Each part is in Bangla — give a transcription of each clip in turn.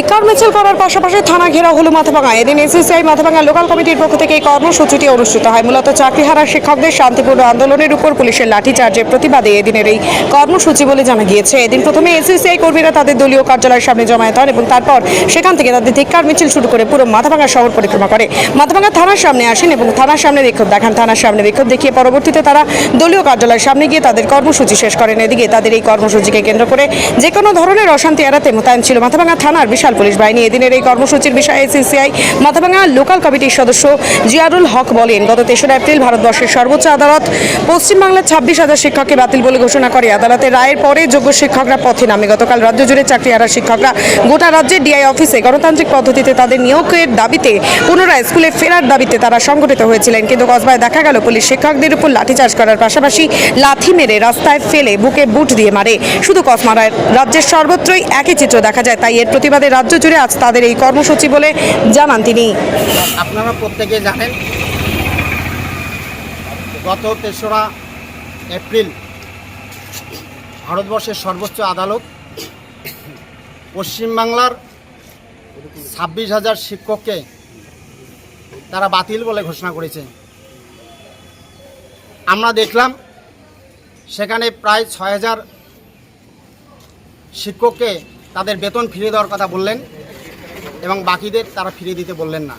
ধিক্কার মিছিল করার পাশাপাশি থানা ঘেরা হলো মাথাভাঙা। এদিন এসএসআই মাথাভাঙা লোকাল কমিটির পক্ষ থেকে এই কর্মসূচিটি অনুষ্ঠিত হয়। মূলত চাকরিহারা শিক্ষকদের শান্তিপূর্ণ আন্দোলনের উপর পুলিশের লাঠিচার্জের প্রতিবাদে এদিনের এই কর্মসূচি বলে জানা গিয়েছে। এদিন প্রথমে এসএসআই কর্মীরা তাদের দলীয় কার্যালয়ের সামনে জমায়েত হন এবং তারপর সেখান থেকে তাদের ধিক্কার মিছিল শুরু করে পুরো মাথাভাঙা শহর পরিক্রমা করে। মাথাভাঙা থানার সামনে আসেন এবং থানার সামনে বিক্ষোভ দেখান। থানার সামনে বিক্ষোভ দেখিয়ে পরবর্তীতে তারা দলীয় কার্যালয়ের সামনে গিয়ে তাদের কর্মসূচি শেষ করেন। এদিকে তাদের এই কর্মসূচিকে কেন্দ্র করে যে কোনো ধরনের অশান্তি এড়াতে মোতায়েন ছিল মাথাভাঙা থানার বিশাল পুলিশ বাহিনী এদিনের এই কর্মসূচির বিষয়ে সিসিআই মাথাভাঙা লোকাল কমিটির সদস্য জিয়ারুল হক বলেন, গত তেসরা এপ্রিল ভারতবর্ষের সর্বোচ্চ আদালত পশ্চিমবাংলার ছাব্বিশ হাজার শিক্ষককে বাতিল বলে ঘোষণা করে। আদালতের রায়ের পরে যোগ্য শিক্ষকরা পথে নামে। গতকাল রাজ্য জুড়ে চাকরিহারা শিক্ষকরা গোটা রাজ্যের ডিআই অফিসে গণতান্ত্রিক পদ্ধতিতে তাদের নিয়োগের দাবিতে পুনরায় স্কুলে ফেরার দাবিতে তারা সংগঠিত হয়েছিলেন। কিন্তু কসবায় দেখা গেল, পুলিশ শিক্ষকদের উপর লাঠিচার্জ করার পাশাপাশি লাথি মেরে রাস্তায় ফেলে বুকে বুট দিয়ে মারে। শুধু কসমারায় রাজ্যের সর্বত্রই একই চিত্র দেখা যায়। তাই এর প্রতিবাদে রাজ্য জুড়ে আজ তাদের এই কর্মসূচি বলে জানান তিনি। আপনারা প্রত্যেকে জানেন, গত তেসরা এপ্রিল ভারতবর্ষের সর্বোচ্চ আদালত পশ্চিমবাংলার ছাব্বিশ হাজার শিক্ষককে তারা বাতিল বলে ঘোষণা করেছে। আমরা দেখলাম, সেখানে প্রায় ছয় হাজার শিক্ষককে তাদের বেতন ফিরিয়ে দেওয়ার কথা বললেন এবং বাকিদের তারা ফিরিয়ে দিতে বললেন না।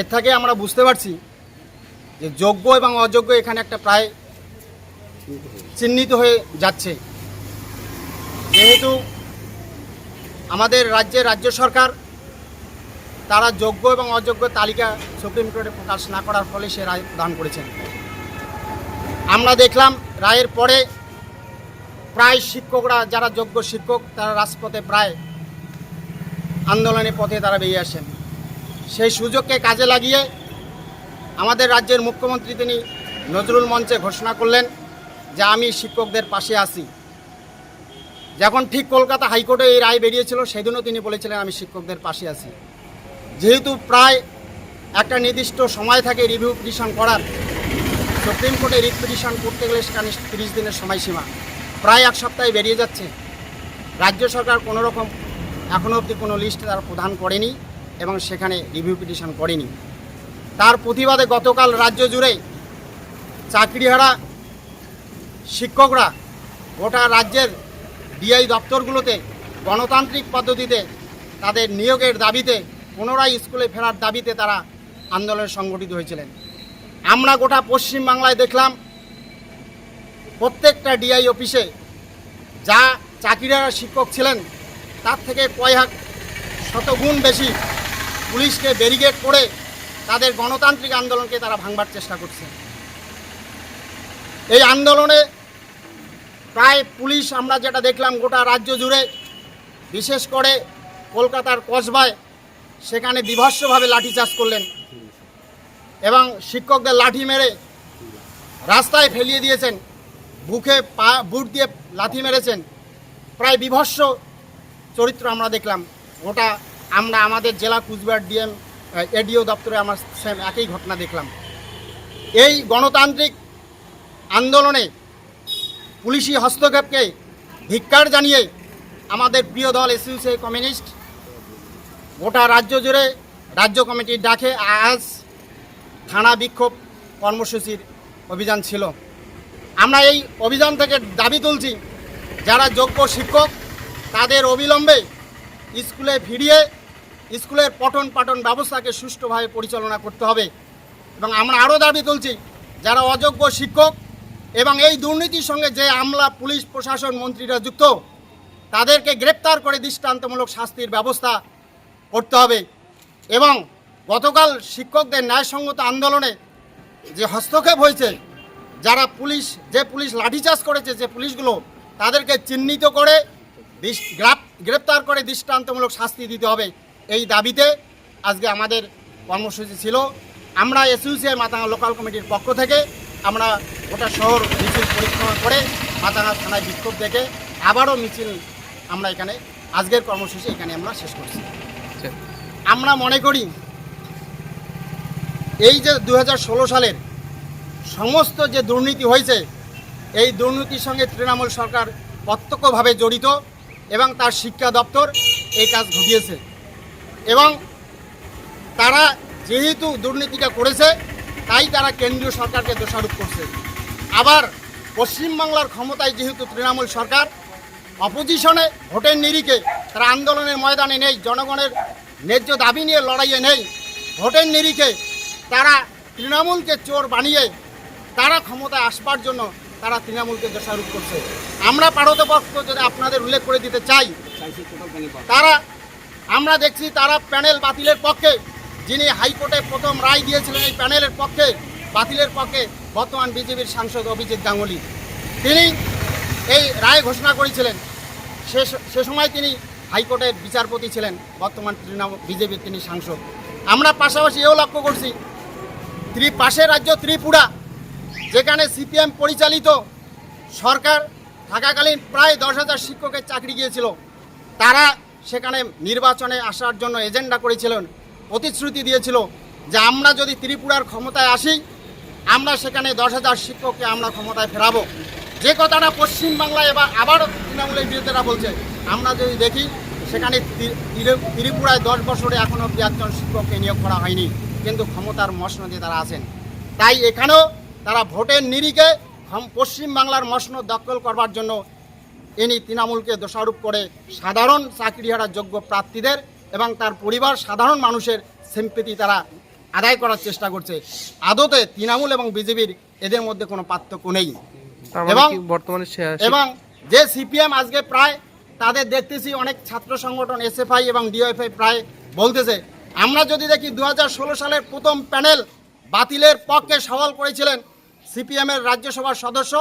এর থেকে আমরা বুঝতে পারছি যে যোগ্য এবং অযোগ্য এখানে একটা প্রায় চিহ্নিত হয়ে যাচ্ছে। যেহেতু আমাদের রাজ্যে রাজ্য সরকার তারা যোগ্য এবং অযোগ্য তালিকা সুপ্রিম কোর্টে প্রকাশ না করার ফলে সে রায় প্রদান করেছেন। আমরা দেখলাম রায়ের পরে প্রায় শিক্ষকরা, যারা যোগ্য শিক্ষক, তারা রাজপথে প্রায় আন্দোলনের পথে তারা বেরিয়ে আসেন। সেই সুযোগকে কাজে লাগিয়ে আমাদের রাজ্যের মুখ্যমন্ত্রী তিনি নজরুল মঞ্চে ঘোষণা করলেন যে আমি শিক্ষকদের পাশে আছি। যখন ঠিক কলকাতা হাইকোর্টে এই রায় বেরিয়েছিল, সেদিনও তিনি বলেছিলেন, আমি শিক্ষকদের পাশে আছি। যেহেতু প্রায় একটা নির্দিষ্ট সময় থাকে রিভিউ পিটিশন করার, সুপ্রিম কোর্টে রিট পিটিশন করতে গেলে সেখানে তিরিশ দিনের সময়সীমা। প্রায় এক সপ্তাহে বেরিয়ে যাচ্ছে। রাজ্য সরকার কোনো রকম এখনও অবধি কোনো লিস্ট তারা প্রদান করেনি এবং সেখানে রিভিউ পিটিশন করেনি। তার প্রতিবাদে গতকাল রাজ্য জুড়ে চাকরিহারা শিক্ষকরা গোটা রাজ্যের ডিআই দপ্তরগুলোতে গণতান্ত্রিক পদ্ধতিতে তাদের নিয়োগের দাবিতে পুনরায় স্কুলে ফেরার দাবিতে তারা আন্দোলন সংগঠিত হয়েছিলেন। আমরা গোটা পশ্চিমবাংলায় দেখলাম প্রত্যেকটা ডিআই অফিসে যা চাকরিহারা শিক্ষক ছিলেন, তার থেকে কয়েক শতগুণ বেশি পুলিশকে ব্যারিকেড করে তাদের গণতান্ত্রিক আন্দোলনকে তারা ভাঙবার চেষ্টা করছে। এই আন্দোলনে প্রায় পুলিশ, আমরা যেটা দেখলাম গোটা রাজ্য জুড়ে, বিশেষ করে কলকাতার কসবায় সেখানে বিভৎসভাবে লাঠিচার্জ করলেন এবং শিক্ষকদের লাঠি মেরে রাস্তায় ফেলিয়ে দিয়েছেন। বুকে পা বুট দিয়ে লাথি মেরেছেন। প্রায় বিভৎস চরিত্র আমরা দেখলাম। ওটা আমরা আমাদের জেলা কুচবিহার ডিএম এডিও দপ্তরে আমার সেম একই ঘটনা দেখলাম। এই গণতান্ত্রিক আন্দোলনে পুলিশি হস্তক্ষেপকে ধিক্কার জানিয়ে আমাদের প্রিয় দল এসইউসি কমিউনিস্ট গোটা রাজ্য জুড়ে রাজ্য কমিটির ডাকে আজ থানা বিক্ষোভ কর্মসূচির অভিযান ছিল। আমরা এই অভিযান থেকে দাবি তুলছি, যারা যোগ্য শিক্ষক, তাদের অবিলম্বে স্কুলে ফিরিয়ে স্কুলের পঠন পাঠন ব্যবস্থাকে সুষ্ঠুভাবে পরিচালনা করতে হবে। এবং আমরা আরও দাবি তুলছি, যারা অযোগ্য শিক্ষক এবং এই দুর্নীতির সঙ্গে যে আমলা পুলিশ প্রশাসন মন্ত্রীরা যুক্ত, তাদেরকে গ্রেপ্তার করে দৃষ্টান্তমূলক শাস্তির ব্যবস্থা করতে হবে। এবং গতকাল শিক্ষকদের ন্যায়সঙ্গত আন্দোলনে যে হস্তক্ষেপ হয়েছে যারা পুলিশ যে পুলিশ লাঠিচার্জ করেছে যে পুলিশগুলো তাদেরকে চিহ্নিত করে গ্রেপ্তার করে দৃষ্টান্তমূলক শাস্তি দিতে হবে এই দাবিতে আজকে আমাদের কর্মসূচি ছিল। আমরা এসইউসিআই মাথাঙ্গা লোকাল কমিটির পক্ষ থেকে আমরা গোটা শহর মিছিল পরিক্রমা করে মাথাঙ্গা থানায় বিক্ষোভ দেখে আবারও মিছিল আমরা এখানে আজকের কর্মসূচি এখানে আমরা শেষ করছি। আমরা মনে করি এই যে দু হাজার ষোলো সালের সমস্ত যে দুর্নীতি হয়েছে, এই দুর্নীতির সঙ্গে তৃণমূল সরকার প্রত্যক্ষভাবে জড়িত এবং তার শিক্ষা দপ্তর এই কাজ ঘটিয়েছে। এবং তারা যেহেতু দুর্নীতিটা করেছে, তাই তারা কেন্দ্রীয় সরকারকে দোষারোপ করছে। আবার পশ্চিমবাংলার ক্ষমতায় যেহেতু তৃণমূল সরকার, অপোজিশনে ভোটের নিরিখে তারা আন্দোলনের ময়দানে নেই, জনগণের ন্যায্য দাবি নিয়ে লড়াইয়ে নেই, ভোটের নিরিখে তারা তৃণমূলকে চোর বানিয়ে তারা ক্ষমতায় আসবার জন্য তারা তৃণমূলকে দোষারোপ করছে। আমরা পারতপক্ষ যদি আপনাদের উল্লেখ করে দিতে চাই, তারা, আমরা দেখছি তারা প্যানেল বাতিলের পক্ষে, যিনি হাইকোর্টে প্রথম রায় দিয়েছিলেন এই প্যানেলের পক্ষে, বাতিলের পক্ষে বর্তমান বিজেপির সাংসদ অভিজিৎ গাঙ্গুলি। তিনি এই রায় ঘোষণা করেছিলেন। সে সময় তিনি হাইকোর্টের বিচারপতি ছিলেন, বর্তমান তৃণমূল, বিজেপির তিনি সাংসদ। আমরা পাশাপাশি এও লক্ষ্য করছি, ত্রি, পাশের রাজ্য ত্রিপুরা যেখানে সিপিএম পরিচালিত সরকার থাকাকালীন প্রায় দশ হাজার শিক্ষকের চাকরি গিয়েছিল। তারা সেখানে নির্বাচনে আসার জন্য এজেন্ডা করেছিলেন, প্রতিশ্রুতি দিয়েছিল যে আমরা যদি ত্রিপুরার ক্ষমতায় আসি, আমরা সেখানে দশ হাজার শিক্ষককে আমরা ক্ষমতায় ফেরাবো। যে কথাটা পশ্চিমবাংলায় এবার আবারও তৃণমূলের বিরোধীরা বলছে, আমরা যদি দেখি সেখানে ত্রি- ত্রি- ত্রিপুরায় দশ বছরে এখনও অব্দি একজন শিক্ষককে নিয়োগ করা হয়নি, কিন্তু ক্ষমতার মসনদে তারা আছেন। তাই এখানেও তারা ভোটের নিরিখে পশ্চিমবাংলার মসনদ দখল করবার জন্য ইনি তৃণমূলকে দোষারোপ করে সাধারণ চাকরিহারা যোগ্য প্রার্থীদের এবং তার পরিবার সাধারণ মানুষের সিম্পেতি তারা আদায় করার চেষ্টা করছে। আদতে তৃণমূল এবং বিজেপির এদের মধ্যে কোনো পার্থক্য নেই। মানে এবং- বর্তমানে এবং যে সিপিএম আজকে প্রায় তাদের দেখতেছি অনেক ছাত্র সংগঠন এসএফআই এবং ডিওএফআই প্রায় বলতেছে আমরা যদি দেখি দু হাজার ষোলো সালের প্রথম প্যানেল বাতিলের পক্ষে সওয়াল করেছিলেন সিপিএমের রাজ্যসভার সদস্য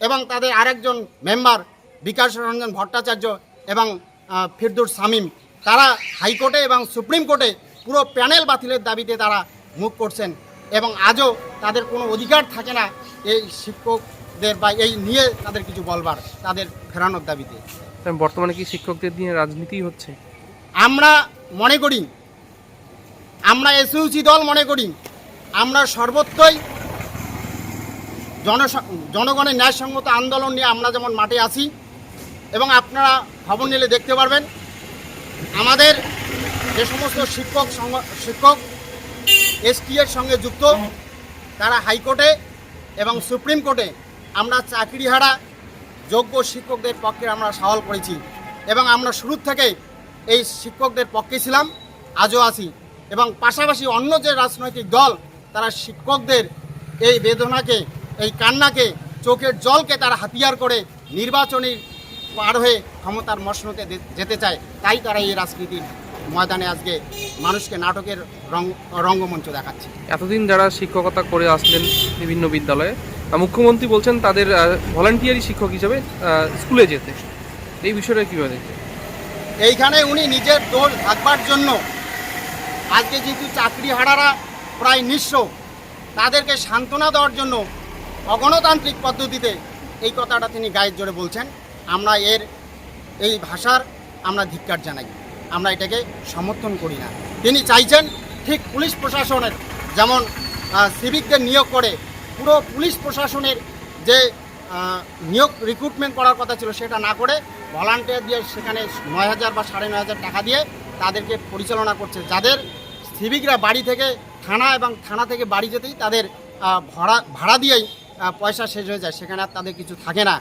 এবং তাদের আরেকজন মেম্বার বিকাশ রঞ্জন ভট্টাচার্য এবং ফিরদুর শামীম। তারা হাইকোর্টে এবং সুপ্রিম কোর্টে পুরো প্যানেল বাতিলের দাবিতে তারা মুখ করছেন এবং আজও তাদের কোনো অধিকার থাকে না এই শিক্ষকদের বা এই নিয়ে তাদের কিছু বলবার তাদের ফেরানোর দাবিতে। বর্তমানে কি শিক্ষকদের নিয়ে রাজনীতি হচ্ছে? আমরা মনে করি আমরা এসইউসি দল মনে করি আমরা সর্বত্রই জনগণের ন্যায়সঙ্গত আন্দোলন নিয়ে আমরা যেমন মাঠে আসি এবং আপনারা খবর নিলে দেখতে পারবেন, আমাদের যে সমস্ত শিক্ষক শিক্ষক, এসটি এর সঙ্গে যুক্ত, তারা হাইকোর্টে এবং সুপ্রিম কোর্টে আমরা চাকরিহারা যোগ্য শিক্ষকদের পক্ষে আমরা সওয়াল করেছি, এবং আমরা শুরু থেকে এই শিক্ষকদের পক্ষে ছিলাম, আজও আছি, এবং পাশাপাশি অন্য যে রাজনৈতিক দল, তারা শিক্ষকদের এই বেদনাকে এই কান্নাকে চোখের জলকে তারা হাতিয়ার করে নির্বাচনী পার হয়ে ক্ষমতার মসনতে দে- যেতে চায় তাই তারা এই রাজনীতির ময়দানে আজকে মানুষকে নাটকের রং রঙ্গমঞ্চ দেখাচ্ছে। এতদিন যারা শিক্ষকতা করে আসলেন বিভিন্ন বিদ্যালয়ে মুখ্যমন্ত্রী বলছেন তাদের ভলান্টিয়ারি শিক্ষক হিসেবে স্কুলে যেতে। এই বিষয়টা কীভাবে দেখছেন এইখানে উনি নিজের দোষ থাকবার জন্য আজকে যেহেতু চাকরি হারারা প্রায় নিঃস্ব তাদেরকে সান্ত্বনা দেওয়ার জন্য অগণতান্ত্রিক পদ্ধতিতে এই কথাটা তিনি গায়ের জোরে বলছেন। আমরা এর এই ভাষার আমরা ধিক্কার জানাই। আমরা এটাকে সমর্থন করি না। তিনি চাইছেন ঠিক পুলিশ প্রশাসনের যেমন সিভিকদের নিয়োগ করে পুরো পুলিশ প্রশাসনের যে নিয়োগ রিক্রুটমেন্ট করার কথা ছিল সেটা না করে ভলান্টিয়ার দিয়ে সেখানে নয় হাজার বা সাড়ে নয় হাজার টাকা দিয়ে তাদেরকে পরিচালনা করছে। যাদের সিভিকরা বাড়ি থেকে থানা এবং থানা থেকে বাড়ি যেতেই তাদের ভাড়া ভাড়া দিয়েই পয়সা শেষ হয়ে যায় সেখানে আর তাদের কিছু থাকে না।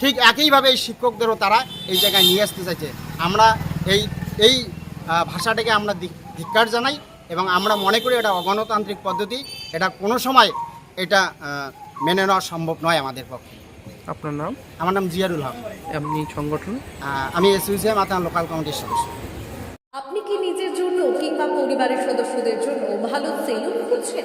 ঠিক একইভাবে এই শিক্ষকদেরও তারা এই জায়গায় নিয়ে আসতে চাইছে। আমরা এই এই ভাষাটাকে আমরা ধিক- ধিক্কার জানাই এবং আমরা মনে করি এটা অগণতান্ত্রিক পদ্ধতি। এটা কোনো সময় এটা মেনে নেওয়া সম্ভব নয় আমাদের পক্ষে। আপনার নাম? আমার নাম জিয়ারুল হক। আপনি সংগঠন? আমি এসইউসিএম মাতান লোকাল কমিটির সদস্য। আপনি কি নিজের জন্য কিংবা পরিবারের সদস্যদের জন্য ভালো সেলুন খুঁজছেন?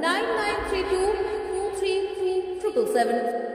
9932